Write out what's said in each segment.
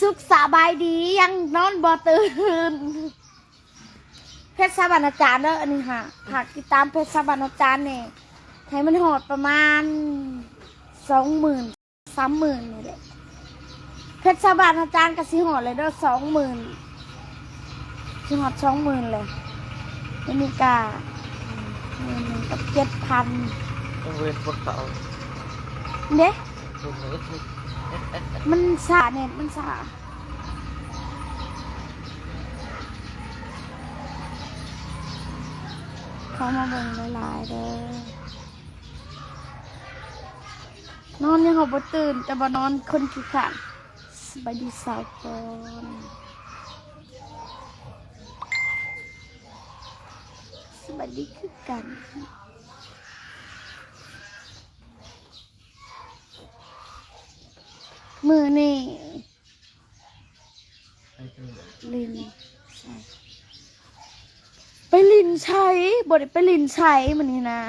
สุขสบายดียังนอนบ่ตื่นเพชรสาบรรณาจารย์เด้ออันนี้ค่ะหากติดตามเพชรสาบรรณาจารย์เนี่ยให้มันหอดประมาณสองหมื่นสามหมื่นนี่แหละเพชรสาบรรณาจารย์กับสิหอดเลยเด้อสองหมื่นสิหอดสองหมื่นเลยอเมริกาหมื่นหนึ่งกับเจ็ดพันต้องเว้นบนเสาเด้ตรงนี้ มันสาเน็ตมันสาเขามาเบิ่งหลายๆเด้อนอนยังหอบตื่น แต่บ่นอนคนขี้ขลาดสบายดีสาวก่อนสบายดีคือกัน มือนี่ลินใช่ไปลินใช้บไดไปลินใช้มันนี่นะ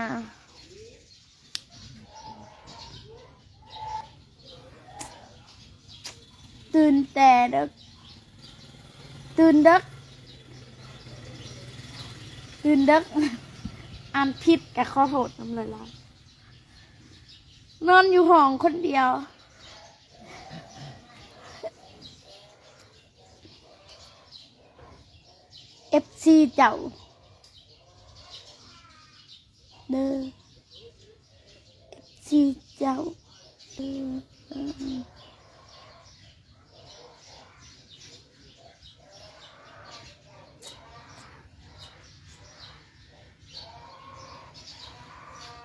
ตื่นแต่เด็กตื่นเด็กตื่นเด็กอ่านผิดกับข้อโทษน้ำเลยล่ะนอนอยู่ห้องคนเดียว เอ ฟซีเจ้าเด้อเอฟซีเจ้าเด้อ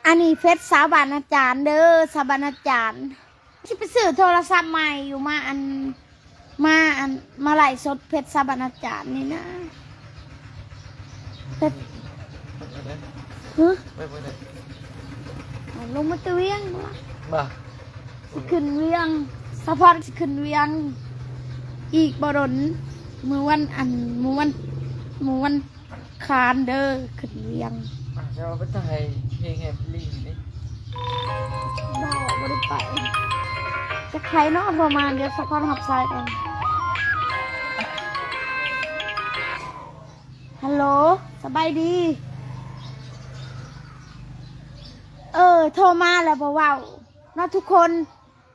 อันนี้เฟซสาวบานอาจารย์เด้อสาวบานอาจารย์ที่ไปซื้อโทรศัพท์ใหม่อยู่มาอันมาอันมาไหลสดเพชรสาบานอาจารย์นี่นะ เพชรฮะไม่ไม่ได้เอาลงมาตะเวียงบ่ล่ะบ้าสิขึ้นเวียงสะพานสิขึ้นเวียง อีกบดนมือวันอันมือวันมือวันคานเด้อขึ้นเวียงจะเอาไปถ่ายเพลงแฮปปี้นี่บ่บ่ได้ไปจะใครเนาะประมาณเดี๋ยวสะพานหับซ้ายกันฮัลโหล สบายดี เออ โทรมาแล้วบ่เว้าเนาะทุกคน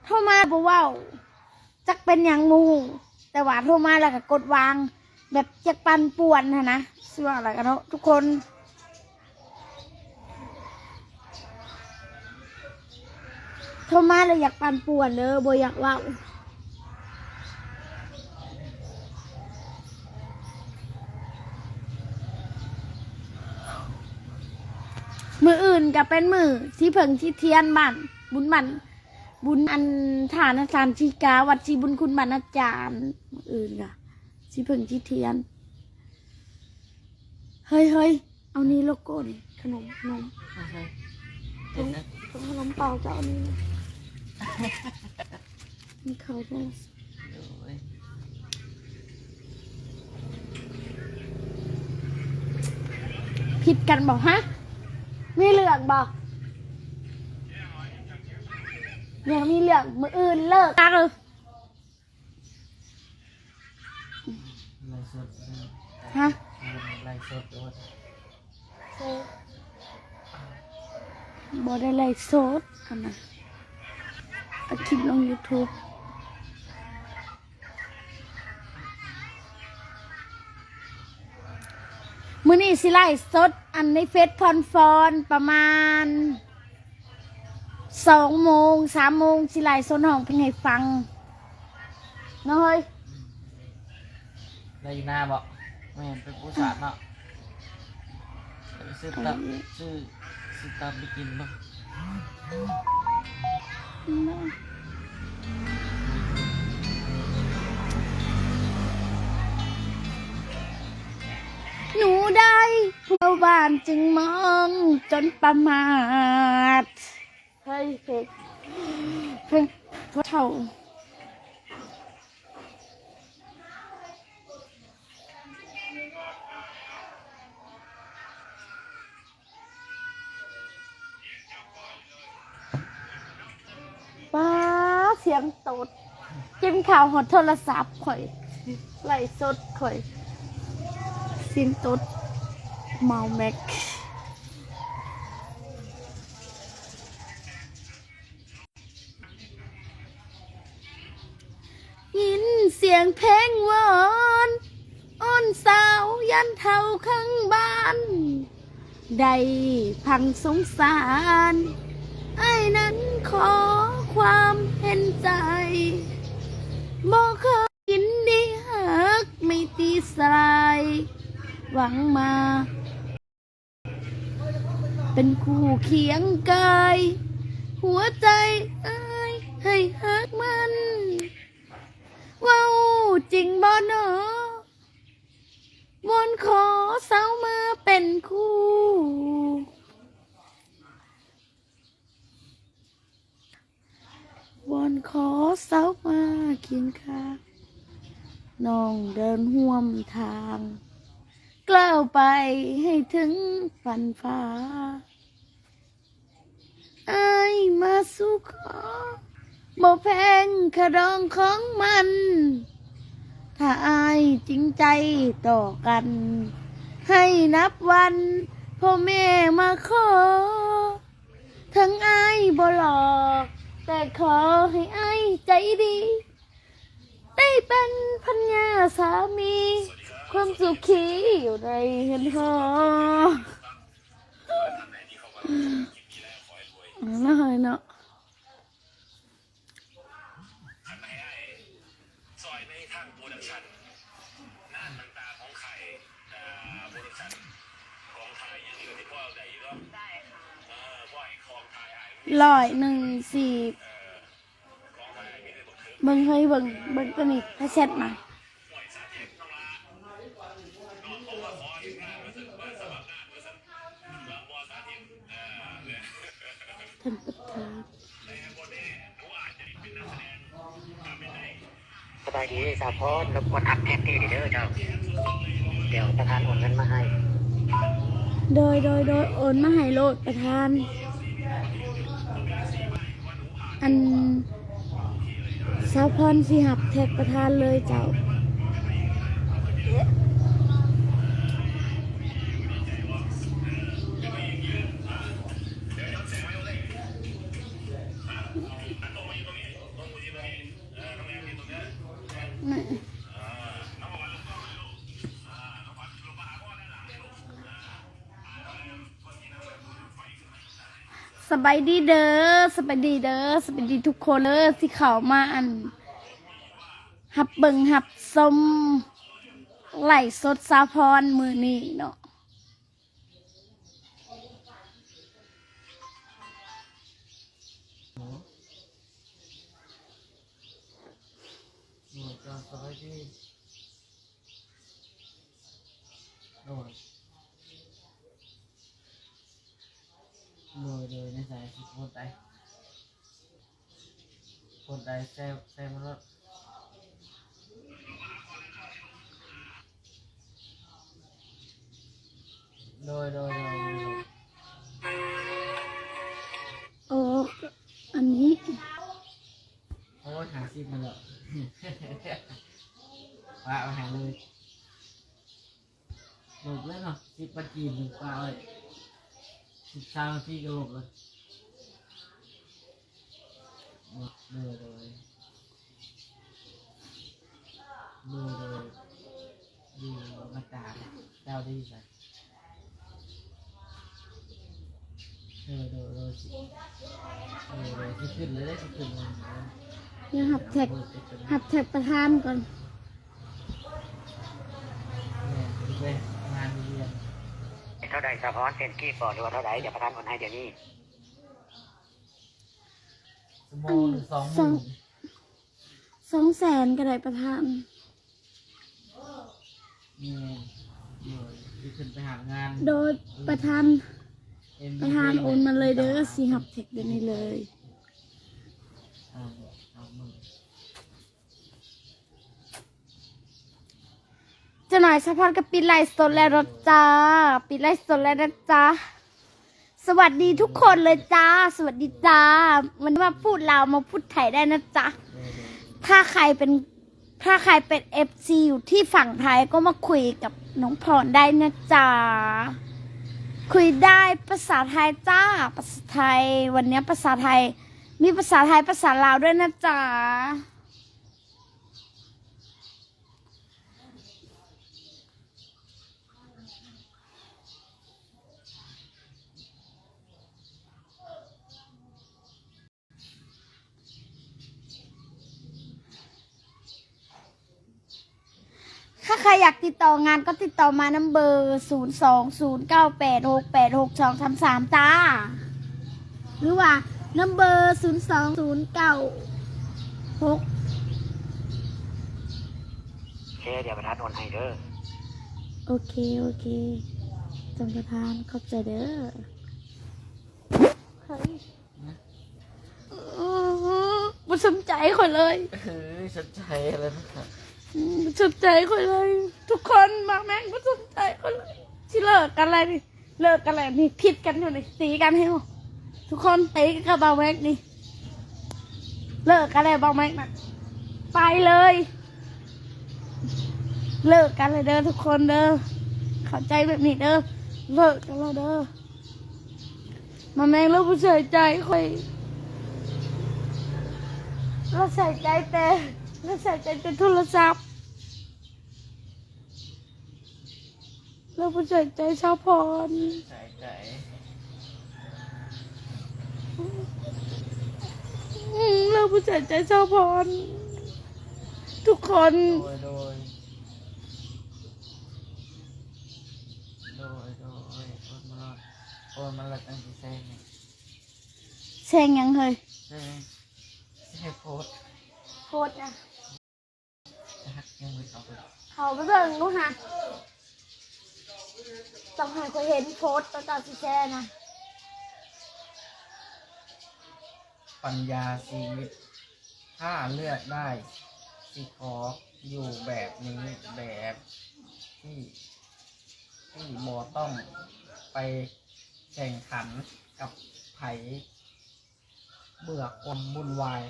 โทรมาบ่เว้าจักเป็นอย่างมูแต่ว่าโทรมาแล้วก็กดวาง แบบจักปันป่วนนะนะชื่ออะไรกันเนาะทุกคนโทรมาแล้วอยากปันป่วนเลยบ่อยากเว้า มืออื่นก็เป็นมือที่เพิ่งที่เทียนบ้านบุญบันบุญอันฐานอาจารย์ชีกาวัดชีบุญคุณบรรณาจารย์มืออื่นก็ที่เพิ่งที่เทียนเฮ้ยเฮ้ยเอานี้โลโก้นี่ขนมขนมไม่ใช่เห็นนะขนมเปล่าจะเอานี้มีเขาด้วยดูเว้ยผิดกันบอกฮะ มีเลือกบอกยังมีเลือกมืออื่นเลิกกันเลยไลฟ์สดฮะไลฟ์สดด้วยบอได้ไลฟ์สดอันนะเอาคลิปลง YouTube มื้อ นี้สิไลฟ์สดอันในเฟซพอนฟอนประมาณสองโมงสามโมงสิไลฟ์สดห้องเพิ่งให้ฟังเนาะเฮ้ยได้อยู่หน้าบอกแม่เห็นเป็นผู้สาดเนาะซื้อตับซื้อซื้อตับไปกินบ้าง ผู้บ้านจึงมองจนประมาทเฮ้ยเพลงเพลงพวกเท่าป้าเสียงตดกินข่าวหดโทรศัพท์ข่อยไหลสดข่อยเสียงตด เมาแม็กยินเสียงเพลงวอนอ้นสาวยันเท่าข้างบ้านได้พังสงสารไอ้นั้นขอความเห็นใจบอกเคยยินดีหักไม่ตีสลาย หวังมา เป็นคู่เคียงกาย หัวใจอ้ยให้หักมันว้าวจริงบ่เนอวอนขอเสามาเป็นคู่ วอนขอเสามาเคียงข้าน้องเดินห่วมทาง กล้าวไปให้ถึงฝันฟ้าอมาสู่ขอบ่แพงขดองของมัน ถ้าอายจริงใจต่อกัน ให้นับวันพ่อแม่มาขอ ทั้งอายบ่หลอกแต่ขอให้อายใจดี ได้เป็นพันยาสามี ความสุขีอยู่ในเห็นหอน่าหอยเนายในทางโปรดักชันหน้าต่างๆของไข่เนาะได้ค่ะเอยไอ้ร้อยหนึ่งสี่เบิ่งเฮ้ยเบิ่งเบิ่งตัวนี้ถ้เช็ดมา ท่านประธานสบายดีสาวพรรบกวนอัพแท็กซี่เด้อเจ้า เดี๋ยวประธานโอนเงินมาให้ โดยโดยโดยโอนมาให้โลดประธาน อันสาวพรสิหับแท็กประธานเลยเจ้า บายดีเด้อสบายดีเด้อสบายดีทุกคนเด้อที่เข้ามาอันหับเบิงหับสมไหลสดสาพรมือนี้เนาะหนูจะสบายดีโดยโดยโดย ใสายคนใดคนใดแซวแซวมรถโดยโดยโดยโอ้อันนี้โอ้ยหาซิบมาแล้วปลาเอาหาเลยหลบเลยเนาะสิบปลาจีนหนึ่งปลาเลยสิบสามนาทีก็หลบเลยหมดเลยเลยดูเลยดูมาตาเจ้าดีสัเออเดอเดอสิ เออเดอสิขึ้นเลยได้สิขึ้นเลยเดี๋ยวหับแท็กหับแท็กประธานก่อนเนี่ยไปงานเรียนเท่าใดสาวพรเป็นกี้ก่อนหรือว่าเท่าใดเดี๋ยวประธานโอนให้เดี๋ยวนี้สมองสองหมื่นสองแสนก็ได้ประธานเนี่ยเดี๋ยวจะขึ้นไปหางาน โดยประธาน MBA ประธานโอนมาเลยเด้อสีหับแท็กเดี๋ยวนี้เลย อ่าสองหมื่นเจะหน่อยสะพอนกับปิดไลฟ์สดแล้วนะจ้าปิดไลฟ์สดแล้วนะจ้าสวัสดีทุกคนเลยจ้า สวัสดีจ้าวันนี้มาพูดลาวมาพูดไทยได้นะจ๊ะ ถ้าใครเป็นถ้าใครเป็นเอฟซีอยู่ที่ฝั่งไทยก็มาคุยกับน้องพรได้นะจ๊ะ คุยได้ภาษาไทยจ้าภาษาไทย วันนี้ภาษาไทย มีภาษาไทยภาษาลาวด้วยนะจ๊ะ ถ้าใครอยากติดต่องานก็ติดต่อมานัมเบอร์ศูนย์สองศูนย์เก้าแปดหกแปดหกสองสามสามจ้าหรือว่า นัมเบอร์ศูนย์สองศูนย์เก้าหกโอเคเดี๋ยวประธานโอนให้เด้อโอเค โอเคจำประธานขอบใจเด้อเฮ้ยอื้อหือบ่สนใจคนเลยเฮ้ยสนใจอะไรนะครับอืมบ่สนใจคนเลย ทุกคนมาแม่งบ่สนใจคนเลยที่เลิกกันอะไรนี่เลิกกันอะไรนี่ผิดกันอยู่นี่ตีกันให้หมด ทุกคนตีกันกับเบาแม็กนี่เลิกกันเลยเบาแม็กนะไปเลย เลิกกันเลยเด้อทุกคนเด้อเข้าใจแบบนี้เด้อเลิกกันแล้วเด้อมาแม่งเราผู้ใส่ใจค่อยเราใส่ใจแต่เราใส่ใจแต่โทรศัพท์เราผู้ใส่ใจชาวพรใจใจ เราผู้ใส่ใจชาพร ทุกคน โดยโดยโดยโดยโอนมาลอดโอนมาลอดตั้งที่แซงเนี่ยแซงยังเฮ้ยแซงแซงโพสโคตรนะนะฮะยังไม่เข้าไปเขาไปเบิ่งลูกฮะต้องให้คนเห็นโพสต์ตอนตอนที่แช่นะ ปัญญาชีวิต ถ้าเลือกได้สิขออยู่แบบนี้แบบที่ที่บอต้องไปแข่งขันกับไผเบื่อความวุ่นวาย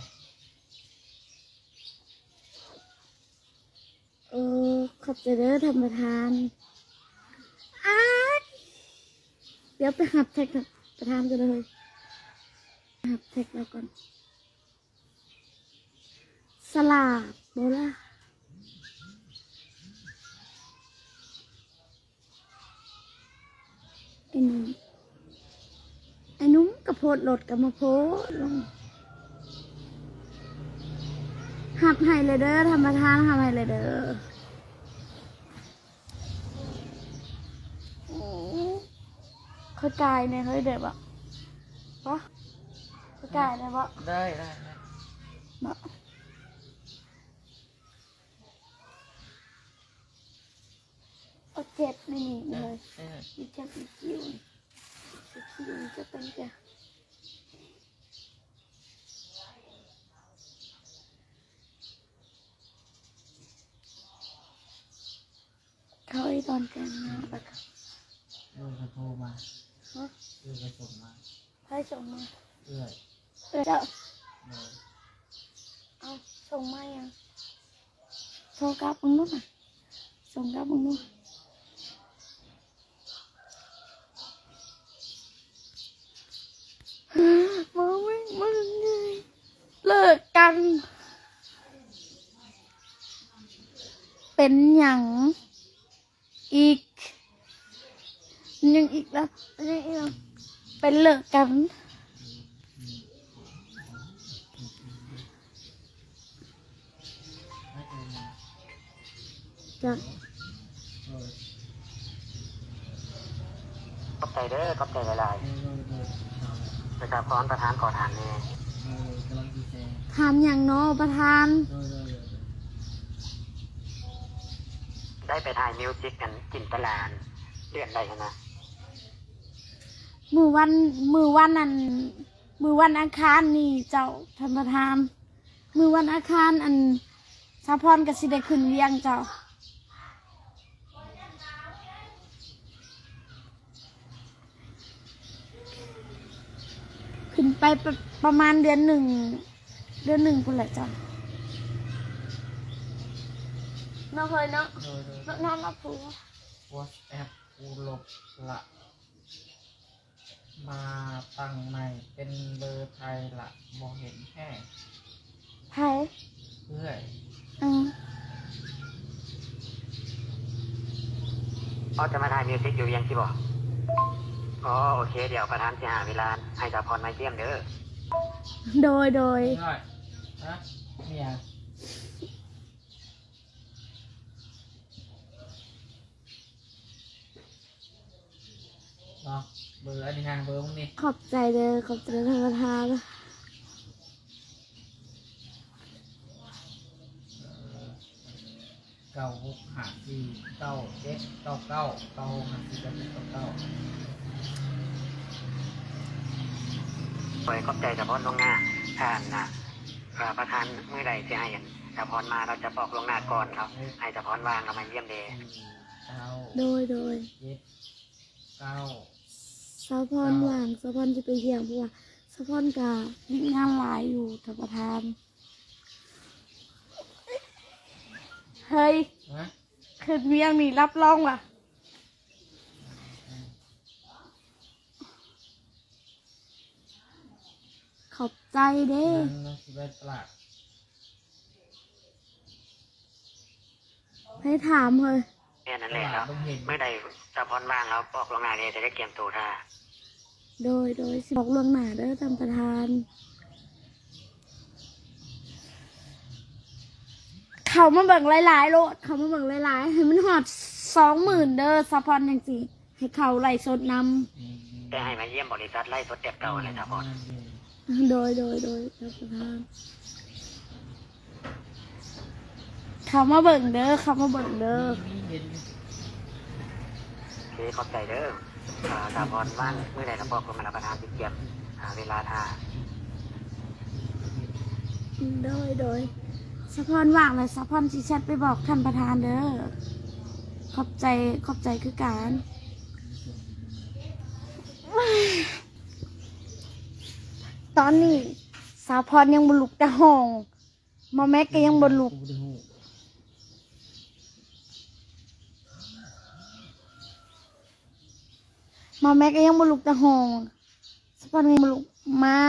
เออขอบใจเด้อธรรมทานอ้ายเดี๋ยวไปหับแท็กประธานกันเลย หับแท็กแล้วก่อนสลาบโบล่าไอ้นุ่มไอ้นุ่มกระโพดรถกับมาโพลงหับให้เลยเด้อธรรมทานหับให้เลยเด้ออืมเข้าใจเนี่ยเฮ้ยเด็กบะวะ เข้าใจเลยบะได้ได้ได้บะเอาเจ็บไม่หนีเลได้ยได้มีเจ็บมีคิ้วมีคิ้วจะเป็นแกเขาไอ้ตอนแกงนะแล้วก็ลูกก็โทรมาฮะลูกก็ส่งมาให้ส่งมา เอื้อย เออเจ้าโดยเอาส่งมายังโทรกลับมึงนู่นน่ะส่งกลับมึงนู่นมาไม่มาเลยเลิกกัน เป็นอย่างอีกยังอีกแล้วยังอีกแล้วเป็นเลิกกัน จากโดยขอบใจเด้อขอบใจหลายโดยโดยโดยๆประชาพรประธานขอทานแน่โดยกำลังดีใจถามอย่างเนอประธานโดยโดยโดยได้ไปถ่ายมิวสิกกันจินตลานเลื่อนได้นะมือวันมือวันนั้นมือวันอังคารนี่เจ้าธรรมทานมือวันอังคารอันสาพรกับสิได้ขึ้นเวียงเจ้า ไปประประมาณเดือนหนึ่ง เดือนหนึ่งคนแหละเจ้าเนาะเคยเนาะโดยโดยเนาะนอนรับผัววอทแอปกูลบละ มาตั้งใหม่เป็นเบอร์ไทยละมองเห็นแค่ไผ่เพื่อยอืมอ๋อจะมาถ่ายมิวสิกอยู่ยังที่บอก อ๋อโอเค เดี๋ยวประธานจะหาเวลาให้สาพรมาเยี่ยมเด้อโดยโดย ง่ายฮะเนี่ยเนาะเบอร์อันนี้ทางเบอร์พวกนี้ขอบใจเด้อขอบใจท่านประธาน เก้าหกห้าสี่เก้าเจ็ดเก้าเก้าเก้าหกห้าสี่เก้าเจ็ดเก้าเก้าคอยขอบใจสาพรลวงหน้าท่านนะเอ่อประธานเมื่อใดจะให้สาพรมาเราจะบอกลวงหน้าก่อนครับ ให้สาพรวางเรามาเยี่ยมเด้อสี่เก้าโดยโดยเจ็ดเก้าสาวพรหว่างสาวพรจะไปเยี่ยมเพราะว่าสาวพรกะมีงานหลายอยู่ท่านประธาน เฮ้ยนะคืนเมียงนี่รับรองว่ะ ขอบใจเด้นั่นเราสิไปตลาดให้ถามเลยแค่นั้นตแหละลาครัดบลงเห็นเมื่อใดสาพรว่างเราบอกลวงหน้าเด้อจะได้เตรียมตัวท่า โดยโดยสิบอกล่วงหน้าเด้อท่านประธาน เขามาเบิ่งหลายๆโลดเขามาเบิ่งหลายๆให้มันหอดสองหมื่นเด้อสะพอนยังสิให้เขาไล่สดนจะให้มาเยี่ยมบริษัทไล่สดเด็บเก่าเลยสาพรำโดยโดยโดยท่านประธานเขามาเบิ่งเด้อเขามาเบิ่งเด้อมีเห็นโอเคขอบใจเด้ออ่าสาพรว่างเมื่อใดเราบอกลวงหน้าประธานจะเตรียมหาเวลาท่าโดยโดย สะพอนว่างเลยสะพอนสิแชทไปบอกท่านประธานเด้อขอบใจขอบใจคือการตอนนี้สาวพรยังบลุกแต่ห้องมาแม็กก็ยังบลุกมาแม็กก็ยังบลุกแต่ห้องสาวพรยังบลุกมา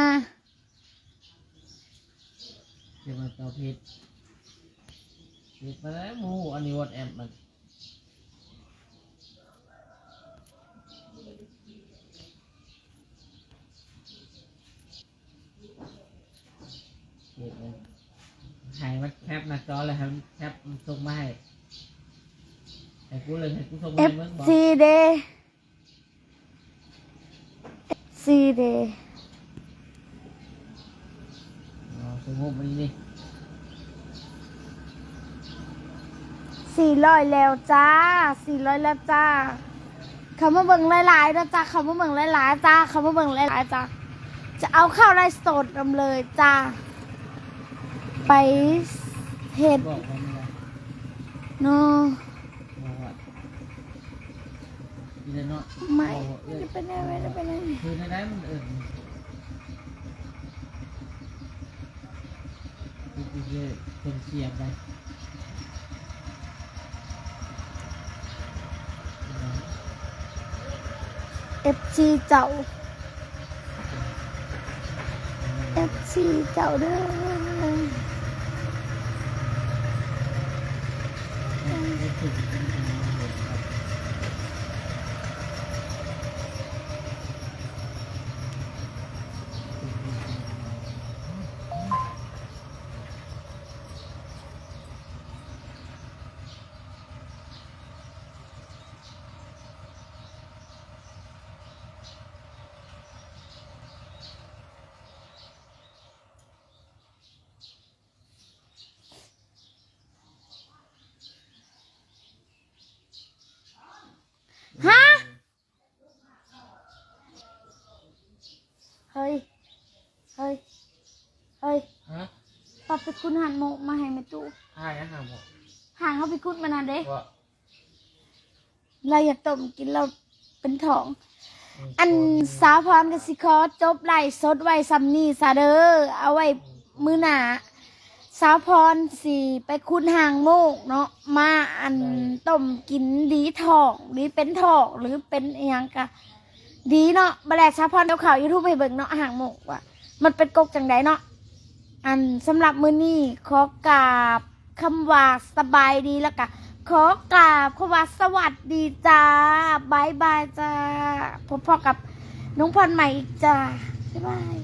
เดี๋ยวมาเตาผิด ผิดไปแล้วหมูอันนี้วอทแอปมันเห็นเลยใหายมันแคปหน้าจอเลยครับแคปมันส่งมาให้ให้กูเลยให้กูส่งมาเอให้ฟมึงบอกซีเดย์ซีเดย์อ๋อส่งงบมันนี่ สี่ร้อยแล้วจ้าสี่ร้อยแล้วจ้าเขามาเบิ่งหลายๆนะจ้าเขามาเบิ่งหลายๆจ้าเขามาเบิ่งหลายๆจ้าจะเอาข้าวไลฟ์สดนำเลยจ้าไปเห็ดบอกว่าไม่ได้เนาะบอกว่าอีเลนไม่จะเป็นอะไรจะเป็นอะไรคือในนั้นมันเอิ่มคือคือเป็นเสียงไป เอฟซีเจ้าเอฟซีเจ้าเด้อฮะเฮ้ยเฮ้ยเฮ้ย ฮะ ปรับไป คุณหันโมกมาให้แม่ตู้ใช่นะฮะหมดห่างเขาไปคุดมานานเด้ว่าเราอย่าต้มกินเราเป็นท้อง อันสาวพรกับสิคอจบไล่สดไว้ซัมนี่ซาเด้อเอาไว้มือหนาสาวพรสีไปคุณหางโมกเนาะมาอันต้มกินดีทองดีเป็นทองหรือเป็นอหยังกะดีเนาะบแลกสาวพรเดี๋ยวข่าวยูทูบให้เบิ่งเนาะหางโมกว่ามันเป็นกกจังไดเนาะ อันสำหรับมือนี้ขอกราบคำว่าสบายดีแล้วก็ขอกราบคำว่าสวัสดีจ้าบายบายจ้าพบพอกับน้องพรใหม่อีกจ้าบ๊ายบาย